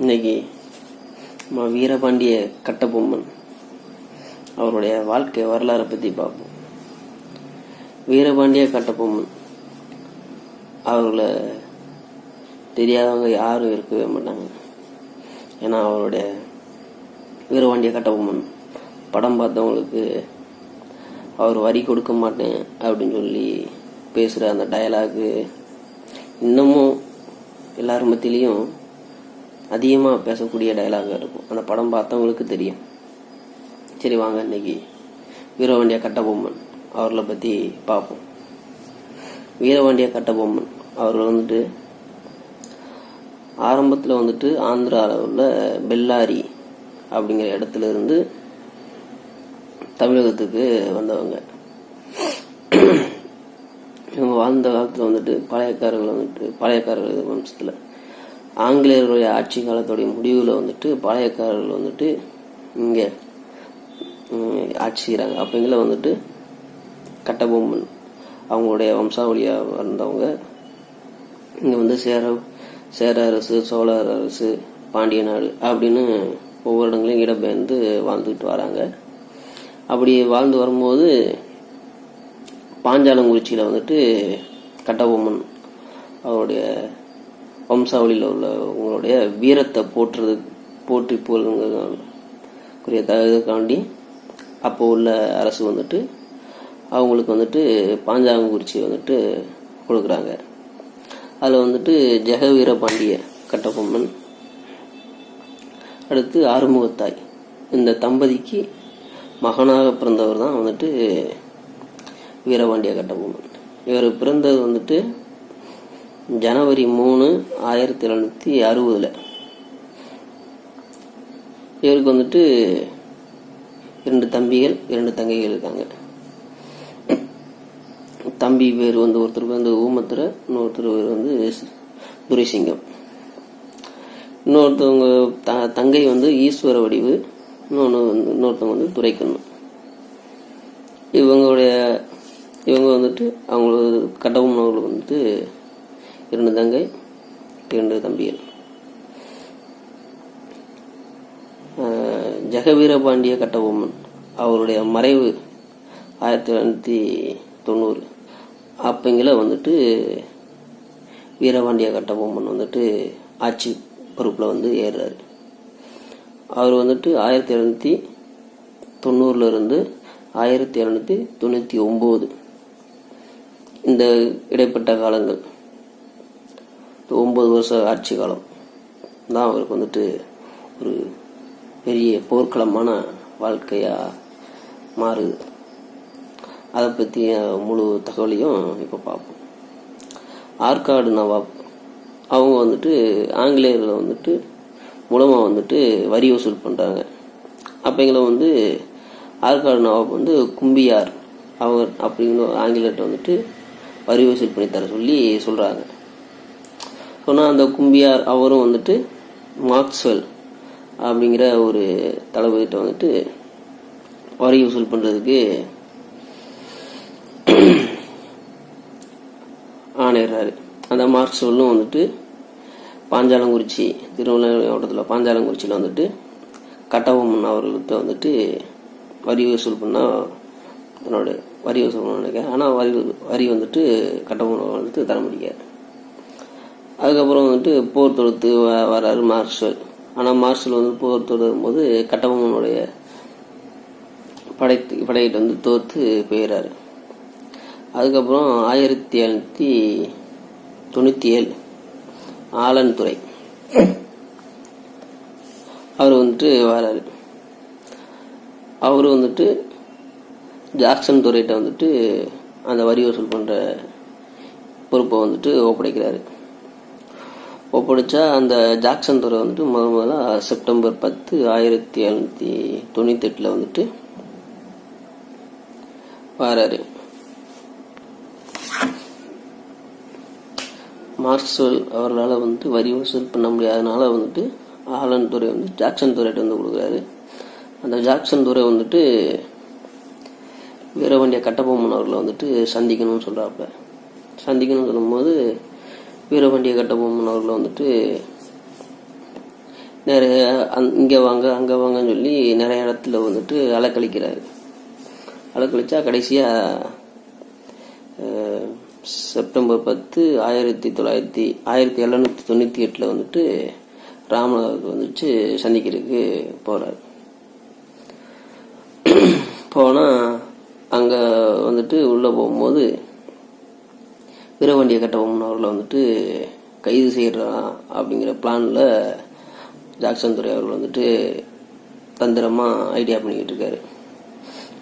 இன்னைக்கு நம்ம வீரபாண்டிய கட்டபொம்மன் அவருடைய வாழ்க்கை வரலாறை பற்றி பார்ப்போம். வீரபாண்டிய கட்டபொம்மன் அவர்களை தெரியாதவங்க யாரும் இருக்கவே மாட்டாங்க. ஏன்னா அவருடைய வீரபாண்டிய கட்டபொம்மன் படம் பார்த்தவங்களுக்கு அவர் வரி கொடுக்க மாட்டேன் அப்படின்னு சொல்லி பேசுகிற அந்த டயலாகு இன்னமும் எல்லார் மத்தியிலையும் அதிகமாக பேசக்கூடிய டைலாகாக இருக்கும். அந்த படம் பார்த்தவங்களுக்கு தெரியும். சரி வாங்க இன்னைக்கு வீரவாண்டிய கட்டபொம்மன் அவர்களை பற்றி பார்ப்போம். வீரவாண்டிய கட்டபொம்மன் அவர்கள் வந்துட்டு ஆரம்பத்தில் வந்துட்டு ஆந்திராவில் உள்ள பெல்லாரி அப்படிங்கிற இடத்துல இருந்து தமிழகத்துக்கு வந்தவங்க. இவங்க வாழ்ந்த காலத்தில் வந்துட்டு பழையக்காரர்கள் வந்துட்டு பழையக்காரர்கள் வம்சத்தில். ஆங்கிலேயருடைய ஆட்சி காலத்துடைய முடிவில் வந்துட்டு பாளையக்காரர்கள் வந்துட்டு இங்கே ஆட்சி செய்கிறாங்க அப்படிங்கிற வந்துட்டு கட்டபொம்மன் அவங்களுடைய வம்சாவளியாக வந்தவங்க இங்கே வந்து சேர சேர அரசு சோழர் அரசு பாண்டிய நாடு அப்படின்னு ஒவ்வொரு இடங்களையும் இடம்பெயர்ந்து வாழ்ந்துக்கிட்டு வராங்க. அப்படி வாழ்ந்து வரும்போது பாஞ்சாலங்குறிச்சியில் வந்துட்டு கட்டபொம்மன் அவருடைய வம்சாவளியில் உள்ள உங்களுடைய வீரத்தை போற்றுறது போற்றி புகழுங்கிறதுக்குரிய தகுதிக்காண்டி அப்போ உள்ள அரசு வந்துட்டு அவங்களுக்கு வந்துட்டு பாஞ்சாங்குறிச்சி வந்துட்டு கொடுக்குறாங்க. அதில் வந்துட்டு ஜெகவீர பாண்டிய கட்டபொம்மன் அடுத்து ஆறுமுகத்தாய். இந்த தம்பதிக்கு மகனாக பிறந்தவர் தான் வந்துட்டு வீரபாண்டிய கட்டபொம்மன். இவர் பிறந்தது வந்துட்டு ஜனவரி மூணு ஆயிரத்தி எழுநூற்றி அறுபதில். இவருக்கு வந்துட்டு இரண்டு தம்பிகள் இரண்டு தங்கைகள் இருக்காங்க. தம்பி பேர் வந்து ஒருத்தருக்கு வந்து ஊமத்துறை இன்னொருத்தர் பேர் வந்து துரைசிங்கம். இன்னொருத்தவங்க த தங்கை வந்து ஈஸ்வர வடிவு இன்னொன்று வந்து இன்னொருத்தவங்க வந்து துரைக்கண்ணு. இவங்களுடைய இவங்க வந்துட்டு அவங்களோட கடவுள் வந்துட்டு இரண்டு தங்கை இரண்டு தம்பிகள் ஜெகவீரபாண்டிய கட்டபொம்மன் அவருடைய மறைவு ஆயிரத்தி தொள்ளாயிரத்தி தொண்ணூறு. அப்பங்கில வந்துட்டு வீரபாண்டிய கட்டபொம்மன் வந்துட்டு ஆட்சி பொறுப்பில் வந்து ஏறுறாரு. அவர் வந்துட்டு ஆயிரத்தி எழுநூற்றி தொண்ணூறுல இருந்து ஆயிரத்தி எழுநூற்றி தொண்ணூற்றி ஒம்பது. இந்த இடைப்பட்ட காலங்கள். ஒம்பது வருஷ ஆட்சி காலம் தான் அவருக்கு வந்துட்டு ஒரு பெரிய போர்க்களமான வாழ்க்கையாக மாறுது அதை பற்றிய முழு தகவலையும் இப்போ பார்ப்போம். ஆற்காடு நவாப் அவங்க வந்துட்டு ஆங்கிலேயர்களை வந்துட்டு மூலமாக வந்துட்டு வரி வசூல் பண்ணுறாங்க அப்போங்கள வந்து ஆற்காடு நவாப் வந்து கும்பியார். அவர் அப்படிங்கிற ஆங்கிலேயர்கிட்ட வந்துட்டு வரி வசூல் பண்ணி தர சொல்லி சொல்கிறாங்க சொன்னால் அந்த கும்பியார் அவரும் வந்துட்டு மார்க்ஸ்வெல் அப்படிங்கிற ஒரு தளபதிகிட்ட வந்துட்டு வரி வசூல் பண்ணுறதுக்கு ஆணையிடுறாரு. அந்த மார்க்ஸ்வெல்லும் வந்துட்டு பாஞ்சாலங்குறிச்சி திருவண்ணாமலை மாவட்டத்தில் பாஞ்சாலங்குறிச்சியில் வந்துட்டு கட்டபொம்மன் அவர்கள்ட்ட வந்துட்டு வரி வசூல் பண்ணால் தன்னோட வரி வசூல் பண்ண நினைக்கிறேன். ஆனால் வரி வரி வந்துட்டு கட்டபொம்மன் வந்துட்டு தர முடியாது அதுக்கப்புறம் வந்துட்டு போர் தொடுத்து வ- வராரு மார்ஷல். ஆனால் மார்ஷல் வந்து போர் தொடுக்கும் போது கட்டபொம்மனுடைய படை படையிட்டு வந்து தோற்று போயிடுறாரு அதுக்கப்புறம் ஆயிரத்தி எழுநூற்றி தொண்ணூற்றி ஏழு ஆலன் துறை. அவர் வந்துட்டு வராரு. அவர் வந்துட்டு ஜாக்சன் துறையிட்ட வந்துட்டு அந்த வரி வசூல் பண்ணுற பொறுப்பை வந்துட்டு ஒப்படைக்கிறாரு. ஒப்படைச்சா அந்த ஜாக்சன் துறை வந்துட்டு முத முதல்ல செப்டம்பர் பத்து ஆயிரத்தி எழுநூற்றி தொண்ணூத்தெட்டில் வந்துட்டு வராரு. மார்க்ஸ்வெல் அவர்களால் வந்துட்டு வரி வசூல் பண்ண முடியாதனால வந்துட்டு ஆலன் துறை வந்து ஜாக்சன் துறையிட்ட வந்து கொடுக்குறாரு. அந்த ஜாக்சன் துறை வந்துட்டு வீரவண்டிய கட்டபொம்மன் அவர்களை வந்துட்டு சந்திக்கணும்னு சொல்கிறாப்புல சந்திக்கணும்னு சொல்லும்போது வீரபாண்டிய கட்டபொம்மன் அவர்களை வந்துட்டு நிறைய அங் இங்கே வாங்க அங்கே வாங்கன்னு சொல்லி நிறைய இடத்துல வந்துட்டு அலக்கழிக்கிறாரு. அலக்கழிச்சா கடைசியாக செப்டம்பர் பத்து ஆயிரத்தி தொள்ளாயிரத்தி ஆயிரத்தி எழுநூற்றி தொண்ணூற்றி எட்டில் வந்துட்டு ராமநாதருக்கு வந்துட்டு சந்திக்கிறதுக்கு போகிறார் போனால் அங்கே வந்துட்டு உள்ளே போகும்போது வீரவண்டிய கட்டபொம்மன் அவர்களை வந்துட்டு கைது செய்கிறான் அப்படிங்கிற பிளானில் ஜாக்சன் துறை அவர்கள் வந்துட்டு தந்திரமாக ஐடியா பண்ணிக்கிட்டு இருக்காரு.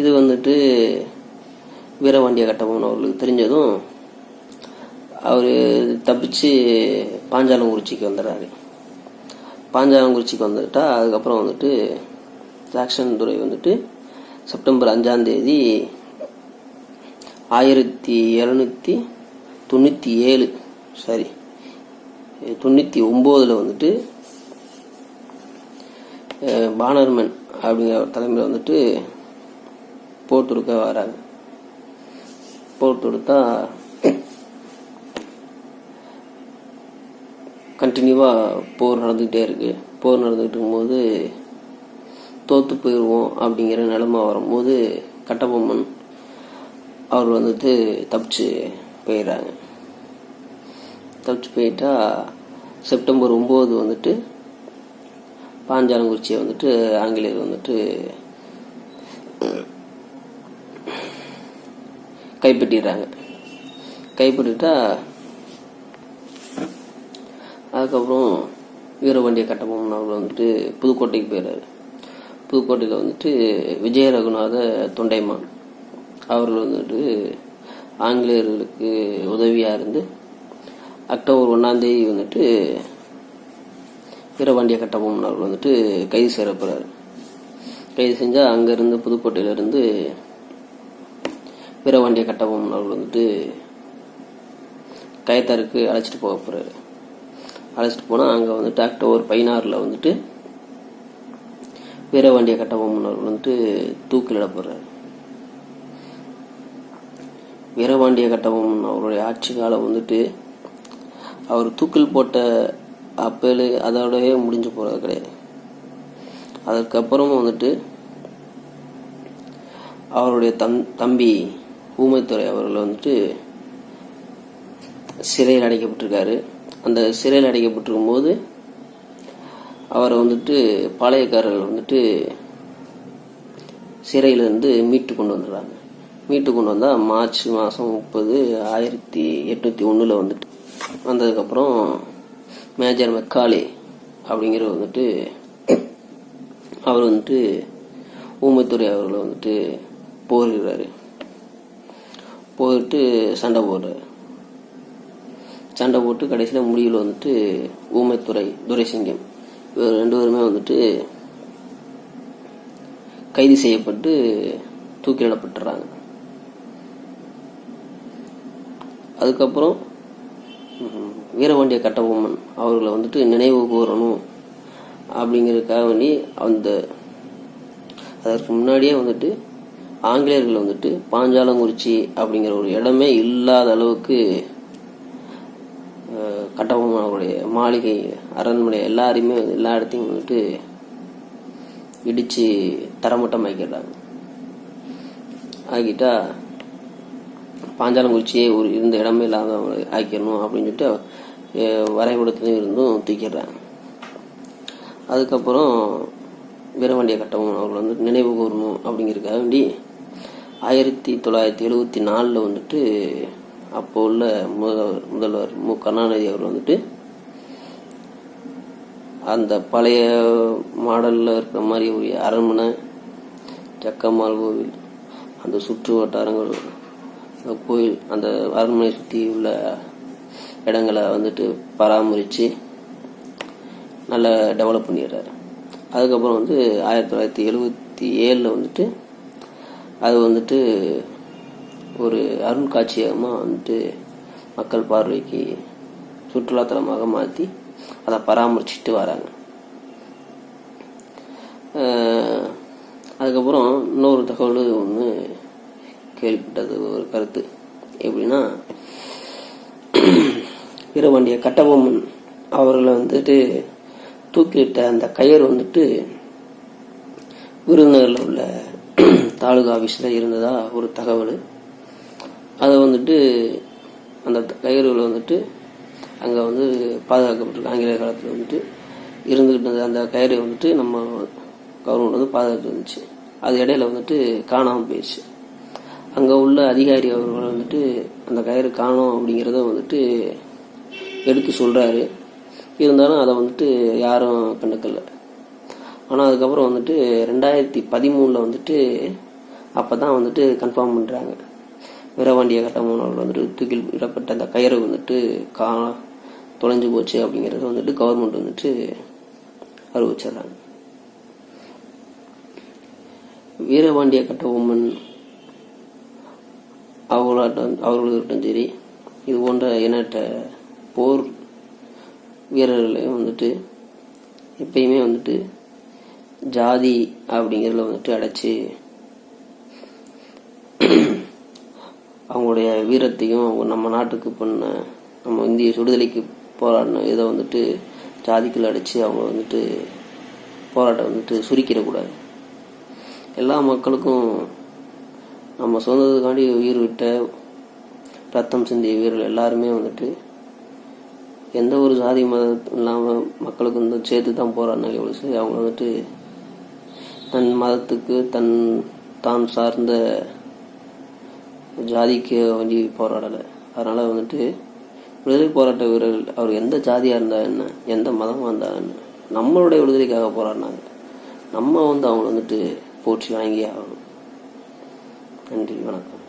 இது வந்துட்டு வீரவாண்டிய கட்டபொம்மன் அவர்களுக்கு தெரிஞ்சதும் அவர் தப்பிச்சு பாஞ்சாலங்குறிச்சிக்கு வந்துடுறாரு. பாஞ்சாலங்குறிச்சிக்கு வந்துட்டா அதுக்கப்புறம் வந்துட்டு ஜாக்சன் துறை வந்துட்டு செப்டம்பர் அஞ்சாந்தேதி ஆயிரத்தி இரநூத்தி தொண்ணூற்றி ஏழு சாரி தொண்ணூற்றி ஒம்போதில் வந்துட்டு பானர்மன் அப்படிங்கிற ஒரு தலைமையில் வந்துட்டு போர் தொடுக்க வராங்க. போர் தொடுத்தா கண்டினியூவாக போர் நடந்துக்கிட்டே இருக்கு. போர் நடந்துக்கிட்டு இருக்கும்போது தோத்து போயிடுவோம் அப்படிங்கிற நிலமை வரும்போது கட்டபொம்மன் அவர் வந்துட்டு தப்பிச்சு போயிடுறாங்க தப்பிச்சு போயிட்டா செப்டம்பர் ஒம்பது வந்துட்டு பாஞ்சாலங்குறிச்சியை வந்துட்டு ஆங்கிலேயர் வந்துட்டு கைப்பற்றிடுறாங்க. கைப்பற்றிட்டா அதுக்கப்புறம் வீரபாண்டிய கட்டபொம்மன் அவர் வந்துட்டு புதுக்கோட்டைக்கு போயிடுறாரு புதுக்கோட்டையில் வந்துட்டு விஜய ரகுநாத தொண்டைமான் அவர்கள் வந்துட்டு ஆங்கிலேயர்களுக்கு உதவியாக இருந்து அக்டோபர் ஒன்றாந்தேதி வந்துட்டு வீரபாண்டிய கட்டபொம்மன் அவர் வந்துட்டு கைது செய்யப்படுறாரு கைது செஞ்சால் அங்கேருந்து புதுக்கோட்டையிலேருந்து வீரபாண்டிய கட்டபொம்மன் அவர் வந்துட்டு கயத்தாருக்கு அழைச்சிட்டு போக போகிறாரு அழைச்சிட்டு போனால் அங்கே வந்துட்டு அக்டோபர் பதினாறில் வந்துட்டு வீரபாண்டிய கட்டபொம்மன் அவர் வந்துட்டு தூக்கிலிடப்படுறாரு வீரபாண்டிய கட்டபொம்மன் அவருடைய ஆட்சி காலம் வந்துட்டு அவர் தூக்கில் போட்ட அப்பேலு அதோடவே முடிஞ்சு போகிறது கிடையாது. அதுக்கப்புறமும் வந்துட்டு அவருடைய தம் தம்பி ஊமைத்துறை அவர்கள் வந்துட்டு சிறையில் அடைக்கப்பட்டிருக்காரு. அந்த சிறையில் அடைக்கப்பட்டிருக்கும் போது அவரை வந்துட்டு பாளையக்காரர்கள் வந்துட்டு சிறையிலிருந்து மீட்டு கொண்டு வந்துடுறாங்க. வீட்டுக்கு கொண்டு வந்தால் மார்ச் மாதம் முப்பது ஆயிரத்தி எட்நூற்றி ஒன்றில் வந்துட்டு. வந்ததுக்கப்புறம் மேஜர் மெக்காலே அப்படிங்கிற வந்துட்டு அவர் வந்துட்டு ஊமைத்துறை அவர்களை வந்துட்டு போரிடுறாரு. போயிட்டு சண்டை போடுறாரு. சண்டை போட்டு கடைசியில் முடிவில் வந்துட்டு ஊமைத்துறை துரைசிங்கம் இவர் ரெண்டு பேருமே வந்துட்டு கைது செய்யப்பட்டு தூக்கிலிடப்பட்டுறாங்க. அதுக்கப்புறம் வீரவாண்டிய வீரபாண்டிய கட்டபொம்மன் அவர்களை வந்துட்டு நினைவு கூறணும் அப்படிங்கிறதுக்காக வேண்டி அந்த அதற்கு முன்னாடியே வந்துட்டு ஆங்கிலேயர்கள் வந்துட்டு பாஞ்சாலங்குறிச்சி அப்படிங்கிற ஒரு இடமே இல்லாத அளவுக்கு அஹ், கட்டபொம்மன் அவருடைய மாளிகை அரண்மனை எல்லாரையுமே எல்லா இடத்தையும் வந்துட்டு இடிச்சு தரமட்டமாக்கிடுறாங்க. ஆகிட்டா பாஞ்சாலங்குறிச்சியே ஒரு இருந்த இடமே இல்லாத ஆக்கிடணும் அப்படின்னு சொல்லிட்டு வரைபடத்துலையும் இருந்தும் தூக்கிடுறாங்க. அதுக்கப்புறம் வீரவாண்டிய கட்டவும் அவர்கள் வந்து நினைவு கூறணும் அப்படிங்கிறதுக்காக வேண்டி ஆயிரத்தி தொள்ளாயிரத்தி எழுபத்தி நாலில் வந்துட்டு அப்போ உள்ள முதல்வர் முதல்வர் மு கருணாநிதி அவர் வந்துட்டு அந்த பழைய மாடலில் இருக்கிற மாதிரி ஒரு அரண்மனை ஜக்கம்மாள் கோவில் அந்த சுற்று வட்டாரங்கள் கோயில் அந்த அரண்மனை சுற்றி உள்ள இடங்களை வந்துட்டு பராமரித்து நல்லா டெவலப் பண்ணிடுறாரு. அதுக்கப்புறம் வந்து ஆயிரத்தி தொள்ளாயிரத்தி எழுபத்தி ஏழில் வந்துட்டு அது வந்துட்டு ஒரு அருண்காட்சியகமாக வந்துட்டு மக்கள் பார்வைக்கு சுற்றுலாத்தலமாக மாற்றி அதை பராமரிச்சுட்டு வராங்க. அதுக்கப்புறம் இன்னொரு தகவல் ஒன்று கேள்விப்பட்டது ஒரு கருத்து. எப்படின்னா வீரபாண்டிய கட்டபொம்மன் அவர்களை வந்துட்டு தூக்கிலிட்ட அந்த கயிறு வந்துட்டு விருதுநகரில் உள்ள தாலுகா ஆஃபீஸில் இருந்ததா ஒரு தகவல். அதை வந்துட்டு அந்த கயிறுகள் வந்துட்டு அங்கே வந்து பாதுகாக்கப்பட்டிருக்கு. ஆங்கிலேய காலத்தில் வந்துட்டு இருந்துக்கிட்டு அந்த கயிறை வந்துட்டு நம்ம கவர்மெண்ட் வந்து பாதுகாத்து வந்துச்சு அது இடையில வந்துட்டு காணாமல் போயிடுச்சு. அங்கே உள்ள அதிகாரி அவர்கள் வந்துட்டு அந்த கயிறு காணோம் அப்படிங்கிறத வந்துட்டு எடுத்து சொல்கிறாரு இருந்தாலும் அதை வந்துட்டு யாரும் கண்டுக்கல. ஆனால் அதுக்கப்புறம் வந்துட்டு ரெண்டாயிரத்தி பதிமூணில் வந்துட்டு அப்போ தான் வந்துட்டு கன்ஃபார்ம் பண்ணுறாங்க வீரவாண்டிய கட்டமோகன் வந்துட்டு தூக்கில் விடப்பட்ட அந்த கயிறு வந்துட்டு கா தொலைஞ்சு போச்சு அப்படிங்கிறத வந்துட்டு கவர்மெண்ட் வந்துட்டு அறிவிச்சிடுறாங்க. வீரபாண்டிய கட்டபொம்மன் அவர்களாட்டம் அவர்களுக்கும் சரி இது போன்ற எண்ணற்ற போர் வீரர்களையும் வந்துட்டு எப்பயுமே வந்துட்டு ஜாதி அப்படிங்கிறதுல வந்துட்டு அடைச்சி அவங்களுடைய வீரத்தையும் அவங்க நம்ம நாட்டுக்கு பண்ண நம்ம இந்திய சுடுதலைக்கு போராடின இதை வந்துட்டு ஜாதிக்குள்ள அடித்து அவங்க வந்துட்டு போராட்டம் வந்துட்டு சுருக்கிடக்கூடாது. எல்லா மக்களுக்கும் நம்ம சுதந்திரத்துக்காண்டி உயிர் விட்ட ரத்தம் சிந்திய வீரர்கள் எல்லாருமே வந்துட்டு எந்த ஒரு ஜாதி மதம் இல்லாமல் மக்களுக்கு வந்து சேர்த்து தான் போராடினாங்க எவ்வளோ சரி அவங்க வந்துட்டு தன் மதத்துக்கு தன் தான் சார்ந்த ஜாதிக்கு வேண்டி போராடலை. அதனால் வந்துட்டு விடுதலை போராட்ட வீரர்கள் அவர் எந்த ஜாதியாக இருந்தால் என்ன எந்த மதமாக இருந்தால் என்ன நம்மளுடைய விடுதலைக்காக போராடினாங்க. நம்ம வந்து அவங்க வந்துட்டு போற்றி வாங்கி ஆகணும். நன்றி வணக்கம்